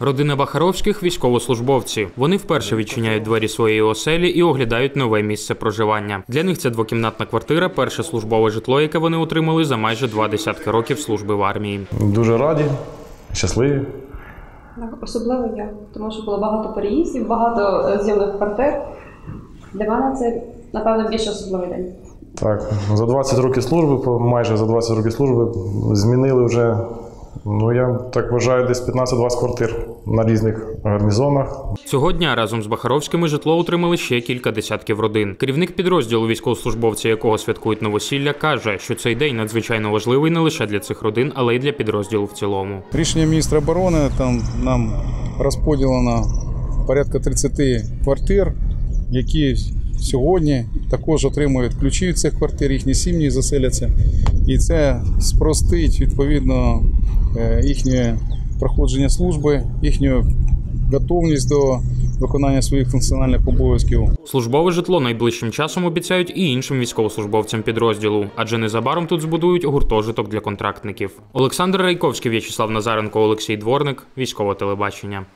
Родина Бахаровських військовослужбовці. Вони вперше відчиняють двері своєї оселі і оглядають нове місце проживання. Для них це двокімнатна квартира, перше службове житло, яке вони отримали за майже два десятки років служби в армії. Дуже раді, щасливі. Особливо я, тому що було багато переїздів, багато е, зйомних квартир. Для мене це, напевно, більш особливий день. Так, за 20 років служби, по- майже за 20 років служби, змінили вже, ну я так вважаю, десь 15-20 квартир на різних гарнізонах. Цього дня разом з Бахаровськими житло отримали ще кілька десятків родин. Керівник підрозділу військовослужбовці, якого святкують новосілля, каже, що цей день надзвичайно важливий не лише для цих родин, але й для підрозділу в цілому. Рішення міністра оборони там нам розподілено порядка 30 квартир, які сьогодні також отримують ключі від цих квартир, їхні сім'ї заселяться. І це спростить відповідно їхнє проходження служби, їхню готовність до виконання своїх функціональних обов'язків. Службове житло найближчим часом обіцяють і іншим військовослужбовцям підрозділу, адже незабаром тут збудують гуртожиток для контрактників. Олександр Райковський, В'ячеслав Назаренко, Олексій Дворник, військове телебачення.